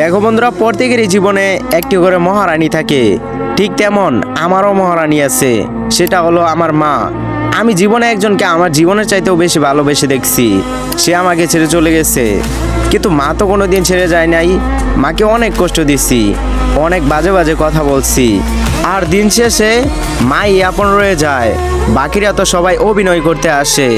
দেখো বন্ধুরা, প্রত্যেকেরই জীবনে একটি করে মহারানী থাকে। ঠিক তেমন আমারও মহারানী আছে, সেটা হলো আমার মা। আমি জীবনে একজনকে আমার জীবনের চাইতেও বেশি ভালোবেসে দেখছি। সে আমাকে ছেড়ে চলে গেছে। কিন্তু মা তো কোনো দিন ছেড়ে যায় নাই। মাকে অনেক কষ্ট দিছি অনেক বাজে বাজে কথা বলছি। আর দিন শেষে মাই আপন রয়ে যায়, বাকিরা তো সবাই অভিনয় করতে আসে।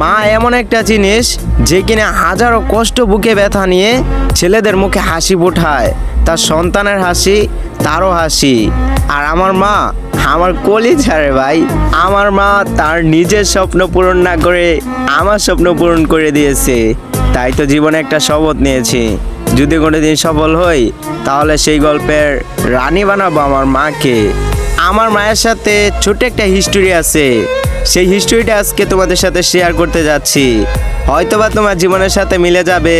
মা এমন একটা জিনিস যে কিনা হাজারো কষ্ট বুকে ব্যথা নিয়ে ছেলেদের মুখে হাসি ফোটায়। তার সন্তানের হাসি, তারও হাসি। আর আমার মা আমার কলি ছাড়ে ভাই, আমার মা তার নিজের স্বপ্ন পূরণ না করে আমার স্বপ্ন পূরণ করে দিয়েছে। তাই তো জীবনে একটা শপথ নিয়েছি। যদি কোনোদিন সফল হই, তাহলে সেই গল্পের রানী বানাবো আমার মাকে। আমার মায়ের সাথে ছোট একটা হিস্টোরি আছে। সেই হিস্টোরিটা আজকে তোমাদের সাথে শেয়ার করতে যাচ্ছি। হয়তোবা তোমার জীবনের সাথে মিলে যাবে,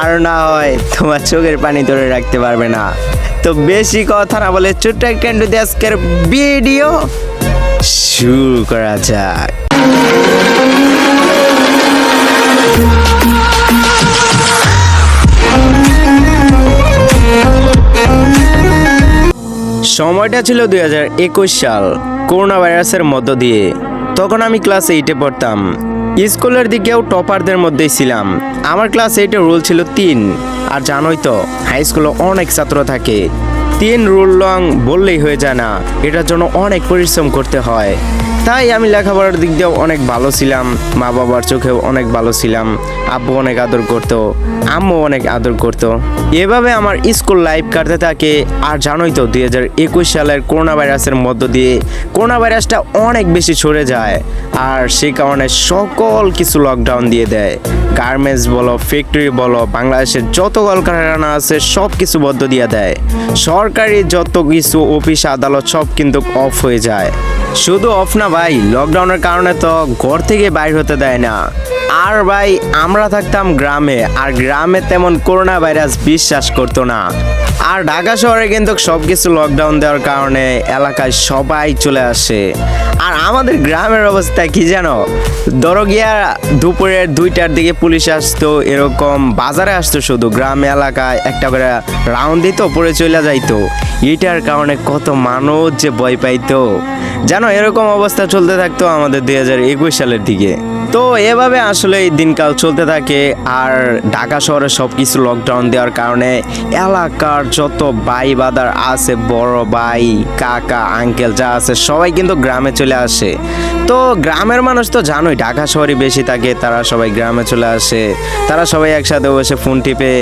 আর না হয় তোমার চোখের পানি ধরে রাখতে পারবে না। তো বেশি কথা না বলে ছোট্ট একটা দিয়ে আজকের ভিডিও শুরু করা যাক। সময়টা ছিল দু হাজার একুশ সাল করোনা ভাইরাসের মধ্য দিয়ে। তখন আমি ক্লাস এইটে পড়তাম। স্কুলের দিকেও টপারদের মধ্যেই ছিলাম। আমার ক্লাস এইটের রুল ছিল তিন। আর জানোই তো, হাই স্কুলে অনেক ছাত্র থাকে। তিন রুল লং বললেই হয়ে যায় না। এটার জন্য অনেক পরিশ্রম করতে হয়। তাই আমি লেখাপড়ার দিক দিয়েও অনেক ভালো ছিলাম। মা বাবার চোখেও অনেক ভালো ছিলাম। আব্বু অনেক আদর করতো, আম্মু অনেক আদর করতো। এভাবে আমার স্কুল লাইফ কাটতে থাকে। আর জানোই তো, দুই হাজার একুশ সালের করোনা ভাইরাসের মধ্য দিয়ে করোনা ভাইরাসটা অনেক বেশি ছড়ে যায়। আর সেই কারণে সকল কিছু লকডাউন দিয়ে দেয়। গার্মেন্টস বলো ফ্যাক্টরি বলো, বাংলাদেশের যত কলকারখানা আছে সব কিছু বদ্ধ দিয়ে দেয়। সরকারি যত কিছু অফিস আদালত, সব কিন্তু অফ হয়ে যায়। শুধু অফ না ভাই লকডাউনের কারণে তো ঘর থেকে বাইর হতে দেয় না। আর ভাই, আমরা থাকতাম গ্রামে, আর গ্রামে তেমন করোনা ভাইরাস বিশ্বাস করতো না। আর ঢাকা শহরে কিন্তু সব কিছু লকডাউন দেওয়ার কারণে এলাকায় সবাই চলে আসে। আর আমাদের গ্রামের অবস্থা কি জানো? ধরো গিয়া দুপুরের দুইটার দিকে পুলিশ আসতো, এরকম বাজারে আসতো শুধু, গ্রাম, এলাকায় একটা করে রাউন্ড দিত, পরে চলে যাইতো। এটার কারণে কত মানুষ যে ভয় পাইতো। জানো, এরকম অবস্থা চলতে থাকতো আমাদের দুই হাজার একুশ সালের দিকে। তো এভাবে আসলে এই দিনকাল চলতে থাকে আর ঢাকা শহরে সব কিছু লকডাউন দেওয়ার কারণে এলাকার যত ভাই বাদার আছে, বড় ভাই, কাকা আঙ্কেল যা আছে, সবাই কিন্তু গ্রামে চলে আসে। তো গ্রামের মানুষ তো জানোই, ঢাকা শহরে বেশি থাকে, তারা সবাই গ্রামে চলে আসে, তারা সবাই একসাথে বসে ফোন টিপে।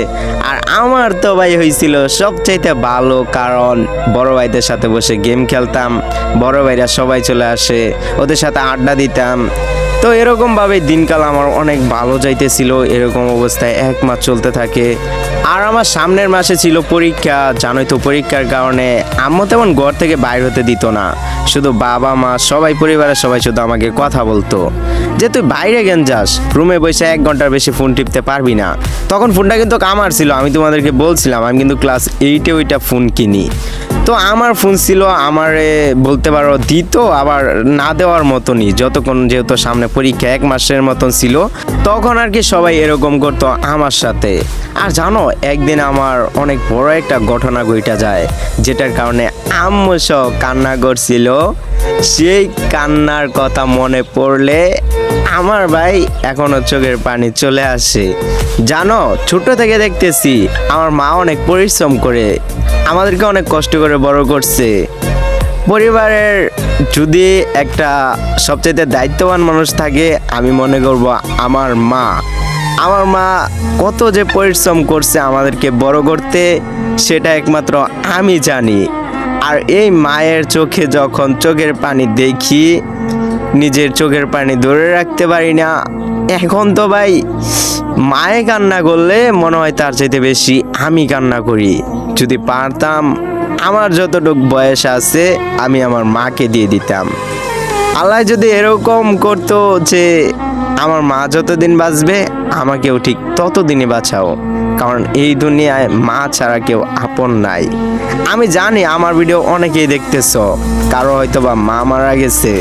আর আমার তো ভাই হয়েছিল সবচাইতে ভালো কারণ, বড় ভাইদের সাথে বসে গেম খেলতাম, বড় ভাইরা সবাই চলে আসে, ওদের সাথে আড্ডা দিতাম। তো এরকমভাবে দিনকাল আমার অনেক ভালো যাইতেছিল, এরকম অবস্থায় এক মাস চলতে থাকে। আর আমার সামনের মাসে ছিল পরীক্ষা, জানোই তো পরীক্ষার কারণে আম্মু তেমন ঘর থেকে বাইর হতে দিত না। শুধু বাবা, মা, সবাই পরিবারের সবাই শুধু আমাকে কথা বলতো। যে তুই বাইরে গেন যাস? রুমে বসে এক ঘণ্টার বেশি ফোন টিপতে পারবি না। তখন ফোনটা কিন্তু আমার ছিল, আমি তোমাদেরকে বলছিলাম, আমি কিন্তু ক্লাস এইটে ওইটা ফোন কিনি। তো আমার ফোন ছিল, আমারে বলতে পারো দিত, আবার না দেওয়ার মতনই, যতক্ষণ যেহেতু সামনে পরীক্ষা এক মাসের মতন ছিল, তখন আর কি সবাই এরকম করতো আমার সাথে। আর জানো, একদিন আমার অনেক বড় একটা ঘটনা ঘইটা যায়, যেটার কারণে আম্মু কান্না করছিল। সেই কান্নার কথা মনে পড়লে আমার ভাই এখনও চোখের পানি চলে আসে। জানো, ছোট থেকে দেখতেছি আমার মা অনেক পরিশ্রম করে, আমাদেরকে অনেক কষ্ট করে বড় করছে। পরিবারের যদি একটা সবচেয়ে দায়িত্ববান মানুষ থাকে, আমি মনে করব আমার মা। আমার মা কত যে পরিশ্রম করছে আমাদেরকে বড় করতে, সেটা একমাত্র আমি জানি। আর এই মায়ের চোখে যখন চোখের পানি দেখি নিজের চোখের পানি ধরে রাখতে পারি না। এখন তো ভাই, মায়ে কান্না করলে মনে হয় তার চাইতে বেশি আমি কান্না করি। যদি পারতাম, আমার যতটুক বয়স আছে, আমি আমার মাকে দিয়ে দিতাম। আল্লাহ যদি এরকম করতো যে, আমার মা যতদিন বাঁচবে, আমাকেও ঠিক ততদিনই বাঁচাও। কারণ এই দুনিয়ায় মা ছাড়া কেউ আপন নাই। আমি জানি আমার ভিডিও অনেকেই দেখতেছ, কারও হয়তো বা মা মারা গেছে।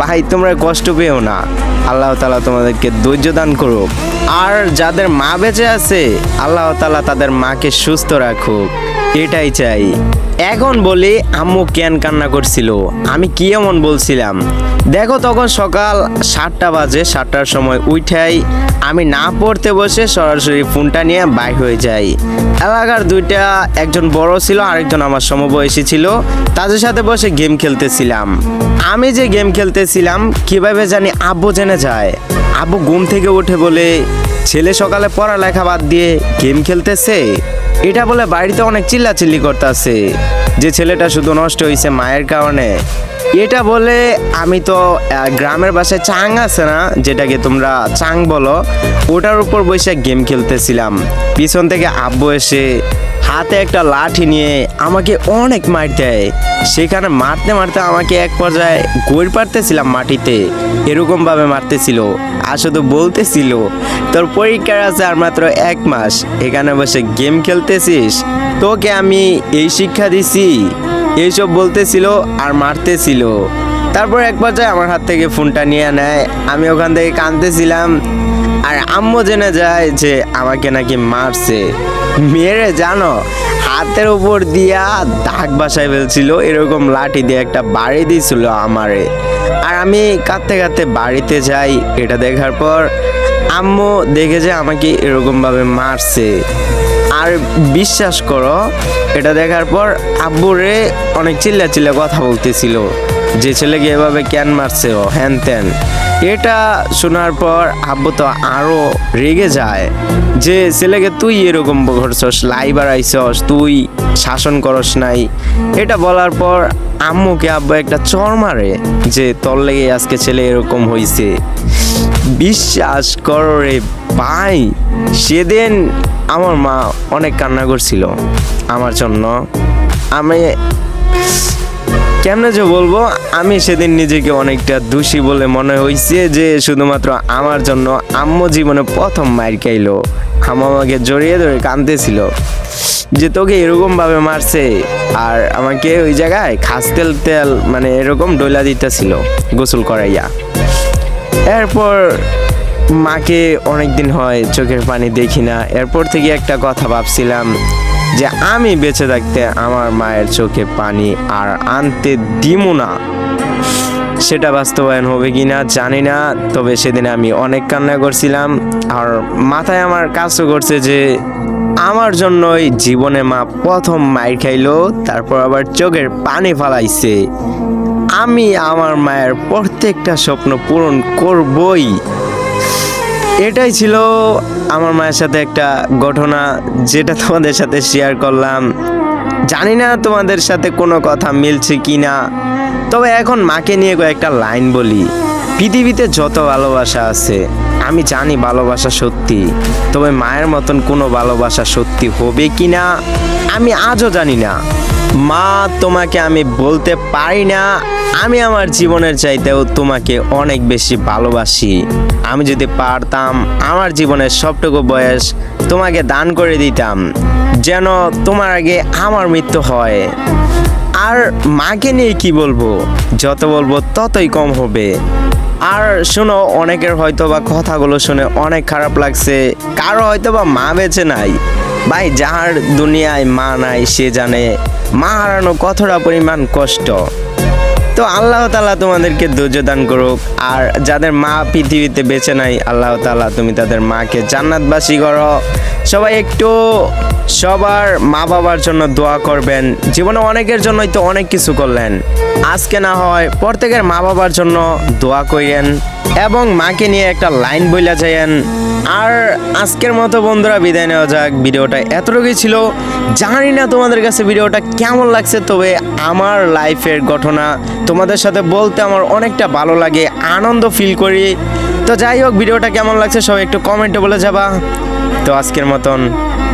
ভাই, তোমরা কষ্ট পেও না। আল্লাহ তালা তোমাদেরকে ধৈর্য দান করুক। আর যাদের মা বেঁচে আছে, আল্লাহ তালা তাদের মাকে সুস্থ রাখুক। এটাই চাই। এখন বলি, আম্মু কেন কান্না করছিল? আমি কি এমন বলছিলাম? দেখো তখন সকাল সাতটা বাজে, সাতটার সময় উঠাই আমি না পড়তে বসে সরাসরি ফোনটা নিয়ে বাইর হয়ে যাই। এলাকার দুইটা, একজন বড় ছিল, আরেকজন আমার সমবয়সী ছিল। তাদের সাথে বসে গেম খেলতেছিলাম। আমি যে গেম খেলতেছিলাম, কীভাবে জানি আব্বু জেনে যায়। আব্বু ঘুম থেকে উঠে বলে, ছেলে সকালে পড়ালেখা বাদ দিয়ে গেম খেলতেছে? এটা বলে বাড়িতে অনেক চিল্লাচিল্লি করতেছে, যে ছেলেটা শুধু নষ্ট হয়েছে মায়ের কারণে। এটা বলে, আমি তো গ্রামের বাসায় চাং আছে না, যেটাকে তোমরা চাং বলো, ওটার উপর বসে গেম খেলতেছিলাম। পিছন থেকে আব্বু এসে হাতে একটা লাঠি নিয়ে আমাকে অনেক মার দেয়। সেখানে মারতে মারতে আমাকে এক পর্যায়ে গড় পারতেছিলাম মাটিতে। এরকমভাবে মারতেছিল আর শুধু বলতেছিল, তোর পরীক্ষার আছে আর মাত্র এক মাস, এখানে বসে গেম খেলতেছিস? তোকে আমি এই শিক্ষা দিছি। এইসব বলতেছিল আর মারতেছিল। তারপর এক পর্যায়ে আমার হাত থেকে ফোনটা নিয়ে নেয়। আমি ওখান থেকে কাঁদতেছিলাম। আর আম্মু জেনে যায় যে আমাকে নাকি মারছে। মেরে জানো, হাতের উপর দিয়া দাগ বাসায় ফেলছিল, এরকম লাঠি দিয়ে একটা বাড়ি দিয়েছিল আমারে। আর আমি কাঁদতে কাঁদতে বাড়িতে যাই, এটা দেখার পর আম্মু দেখে যে আমাকে এরকমভাবে মারছে। আর বিশ্বাস করো, এটা দেখার পর আব্বুরে অনেক চিল্লা চিল্লা কথা বলতেছিল, যে ছেলেকে এভাবে কেন মারছে ও হ্যান ত্যান এটা শোনার পর আব্বু তো আরও রেগে যায় যে, ছেলেকে তুই এরকম করছস, লাই বাড়াইছস, তুই শাসন করস নাই। এটা বলার পর আম্মুকে আব্বু একটা চর মারে যে, তোর লেগে আজকে ছেলে এরকম হইছে। বিশ্বাস কর রে ভাই, সেদিন আমার মা অনেক কান্না করছিল আমার জন্য। আমি কেমনে যে বলব, আমি সেদিন নিজেকে অনেকটা দোষী বলে মনে হয়েছে যে শুধুমাত্র আমার জন্য আম্মু জীবনে প্রথম মায়ের খাইলো। আম্মু আমাকে জড়িয়ে ধরে কাঁদতেছিল যে তোকে এরকম ভাবে মারছে আর আমাকে ওই জায়গায় খাস তেল তেল মানে এরকম ডইলা দিতেছিল গোসল করাইয়া। এরপর মাকে অনেক দিন হয় চোখের পানি দেখি না। এরপর থেকে একটা কথা ভাবছিলাম যে আমি বেঁচে থাকতে আমার মায়ের চোখে পানি আর আনতে দিমু না। সেটা বাস্তবায়ন হবে কি না জানি না, তবে সেদিন আমি অনেক কান্না করছিলাম আর মাথায় আমার কাজও করছে যে আমার জন্যই জীবনে মা প্রথম মায়ের খাইলো, তারপর আবার চোখের পানি ফালাইছে। আমি আমার মায়ের প্রত্যেকটা স্বপ্ন পূরণ করবই। এটাই ছিল আমার মায়ের সাথে একটা ঘটনা, যেটা তোমাদের সাথে শেয়ার করলাম। জানি না তোমাদের সাথে কোনো কথা মিলছে কি না তবে এখন মাকে নিয়ে কয়েকটা লাইন বলি। পৃথিবীতে যত ভালোবাসা আছে, আমি জানি ভালোবাসা সত্যি, তবে মায়ের মতন কোনো ভালোবাসা সত্যি হবে কি না আমি আজও জানি না। মা, তোমাকে আমি বলতে পারি না। আমি আমার জীবনের চাইতেও তোমাকে অনেক বেশি ভালোবাসি। আমি যদি পারতাম, আমার জীবনের সবটুকু বয়স তোমাকে দান করে দিতাম, যেন তোমার আগে আমার মৃত্যু হয়। আর মাকে নিয়ে কি বলব? যত বলব ততই কম হবে। আর শোনো, অনেকের হয়তো বা কথাগুলো শুনে অনেক খারাপ লাগছে। কারও হয়তো বা মা বেঁচে নাই। ভাই, যাহার দুনিয়ায় মা নাই, সে জানে মা হারানো কতটা পরিমাণ কষ্ট। তো আল্লাহ তালা তোমাদেরকে ধৈর্য দান করুক, আর যাদের মা পৃথিবীতে বেছে নাই, আল্লাহ তালা তুমি তাদের মাকে জান্নাতবাসী করো। সবাই একটু সবার মা বাবার জন্য দোয়া করবেন। জীবনে অনেকের জন্যই তো অনেক কিছু করলেন। আজকে না হয় প্রত্যেকের মা বাবার জন্য দোয়া করেন এবং মাকে নিয়ে একটা লাইন বইলা যাইয়েন। আর আজকের মতো বন্ধুরা বিদায় নেওয়া যাক। ভিডিওটা এতটুকুই ছিল। জানি না তোমাদের কাছে ভিডিওটা কেমন লাগছে, তবে আমার লাইফের ঘটনা তোমাদের সাথে বলতে আমার অনেকটা ভালো লাগে, আনন্দ ফিল করি। তো যাই হোক, ভিডিওটা কেমন লাগছে সবাই একটু কমেন্টে বলে যাবা। তো আজকের মতন